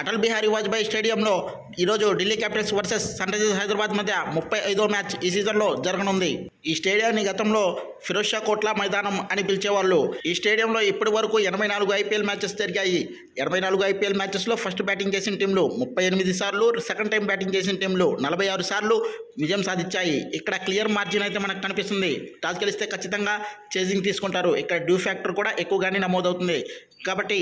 అటల్ బిహారీ వాజ్పేయి స్టేడియంలో ఈరోజు Delhi Capitals versus Sunrisers Hyderabad మధ్య ముప్పై ఐదో మ్యాచ్ ఈ సీజన్లో జరగనుంది. ఈ స్టేడియాన్ని గతంలో ఫిరోజ్ షా కోట్లా మైదానం అని పిలిచేవాళ్ళు. ఈ స్టేడియంలో ఇప్పటి వరకు ఎనభై నాలుగు ఐపీఎల్ మ్యాచెస్ జరిగాయి. ఎనభై నాలుగు ఐపీఎల్ మ్యాచెస్లో ఫస్ట్ బ్యాటింగ్ చేసిన టీంలు ముప్పై ఎనిమిది సార్లు సెకండ్ టైం బ్యాటింగ్ చేసిన టీంలు నలభై ఆరు సార్లు విజయం సాధించాయి. ఇక్కడ క్లియర్ మార్జిన్ అయితే మనకు కనిపిస్తుంది. టాస్ గెలిస్తే ఖచ్చితంగా చేజింగ్ తీసుకుంటారు. ఇక్కడ డ్యూ ఫ్యాక్టర్ కూడా ఎక్కువగానే నమోదవుతుంది. కాబట్టి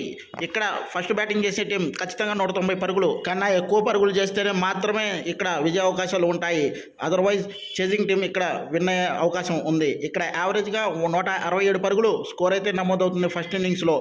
ఇక్కడ ఫస్ట్ బ్యాటింగ్ చేసే టీం ఖచ్చితంగా నూట తొంభై పరుగులు కన్నా ఎక్కువ పరుగులు చేస్తేనే మాత్రమే ఇక్కడ విజయ అవకాశాలు ఉంటాయి. అదర్వైజ్ చేజింగ్ టీం ఇక్కడ విన్ అయ్యే అవకాశం ఉంది. ఇక్కడ యావరేజ్గా నూట అరవై ఏడు పరుగులు స్కోర్ అయితే నమోదవుతుంది ఫస్ట్ ఇన్నింగ్స్లో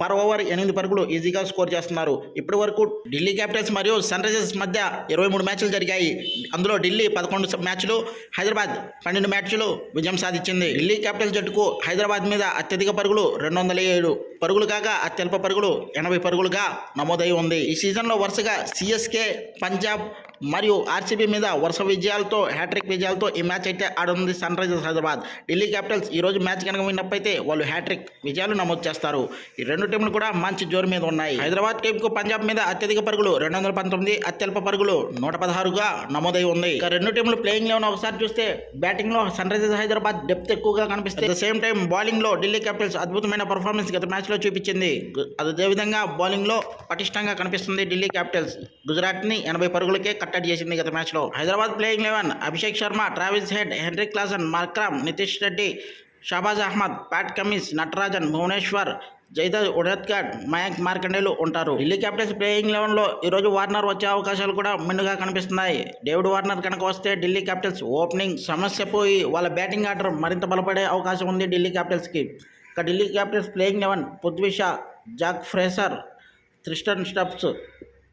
పర్ ఓవర్ ఎనిమిది పరుగులు ఈజీగా స్కోర్ చేస్తున్నారు. ఇప్పటి వరకు ఢిల్లీ క్యాపిటల్స్ మరియు సన్ రైజర్స్ మధ్య ఇరవై మూడు మ్యాచ్లు జరిగాయి. అందులో ఢిల్లీ పదకొండు మ్యాచ్లు హైదరాబాద్ పన్నెండు మ్యాచ్లు విజయం సాధించింది. ఢిల్లీ క్యాపిటల్స్ జట్టుకు హైదరాబాద్ మీద అత్యధిక పరుగులు రెండు వందల ఏడు పరుగులు కాగా అత్యల్ప పరుగులు ఎనభై పరుగులుగా నమోదై ఉంది. ఈ సీజన్లో వరుసగా సిఎస్కే పంజాబ్ మరియు ఆర్సీబీ మీద వరుస విజయాలతో హ్యాట్రిక్ విజయాలతో ఈ మ్యాచ్ అయితే ఆడుంది Sunrisers Hyderabad. Delhi Capitals ఈ రోజు మ్యాచ్ కనుక విన్నప్పైతే వాళ్ళు హ్యాట్రిక్ విజయాలు నమోదు చేస్తారు. ఈ రెండు టీంలు కూడా మంచి జోరు మీద ఉన్నాయి. హైదరాబాద్ టీంకు పంజాబ్ మీద అత్యధిక పరుగులు రెండు వందల పంతొమ్మిది అత్యల్ప పరుగులు నూట పదహారుగా నమోదై ఉంది. ఇక రెండు టీంలు ప్లేయింగ్ లెవెన్ ఒకసారి చూస్తే బ్యాటింగ్లో సన్ రైజర్స్ హైదరాబాద్ డెప్త్ ఎక్కువగా కనిపిస్తుంది సేమ్ టైం బౌలింగ్లో ఢిల్లీ క్యాపిటల్స్ అద్భుతమైన పర్ఫార్మెన్స్ గత మ్యాచ్లో చూపించింది. అదేవిధంగా బౌలింగ్లో పటిష్టంగా కనిపిస్తుంది ఢిల్లీ క్యాపిటల్స్. గుజరాత్ని ఎనభై పరుగులకే కట్టడి చేసింది గత మ్యాచ్లో. Hyderabad playing eleven Abhishek Sharma Travis Head Heinrich Klaasen Markram Nitish Reddy Shahbaz Ahmed Pat Cummins Natarajan Bhuvneshwar Jaydev Unadkat Mayank మార్కండేలు ఉంటారు. ఢిల్లీ క్యాపిటల్స్ ప్లేయింగ్ లెవెన్లో ఈరోజు వార్నర్ వచ్చే అవకాశాలు కూడా మిన్నుగా కనిపిస్తున్నాయి. డేవిడ్ వార్నర్ కనుక వస్తే ఢిల్లీ క్యాపిటల్స్ ఓపెనింగ్ సమస్య పోయి వాళ్ళ బ్యాటింగ్ ఆర్డర్ మరింత బలపడే అవకాశం ఉంది ఢిల్లీ క్యాపిటల్స్కి. ఇక Delhi Capitals playing eleven Prithvi Shaw Jake Fraser Tristan Stubbs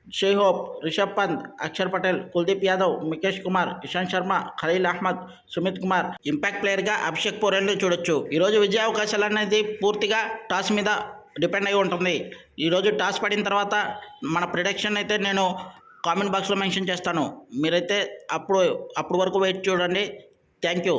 Shai Hope Rishabh Pant Axar Patel Kuldeep Yadav Mukesh Kumar Ishant Sharma Khaleel Ahmed Sumit Kumar. Impact ప్లేయర్గా అభిషేక్ పోరెల్ని చూడొచ్చు. ఈరోజు విజయ అవకాశాలు అనేది పూర్తిగా టాస్ మీద డిపెండ్ అయి ఉంటుంది. ఈరోజు టాస్ పడిన తర్వాత మన ప్రిడక్షన్ అయితే నేను కామెంట్ బాక్స్లో మెన్షన్ చేస్తాను. మీరైతే అప్పుడు అప్పుడు వరకు వెయిట్ చూడండి. Thank you.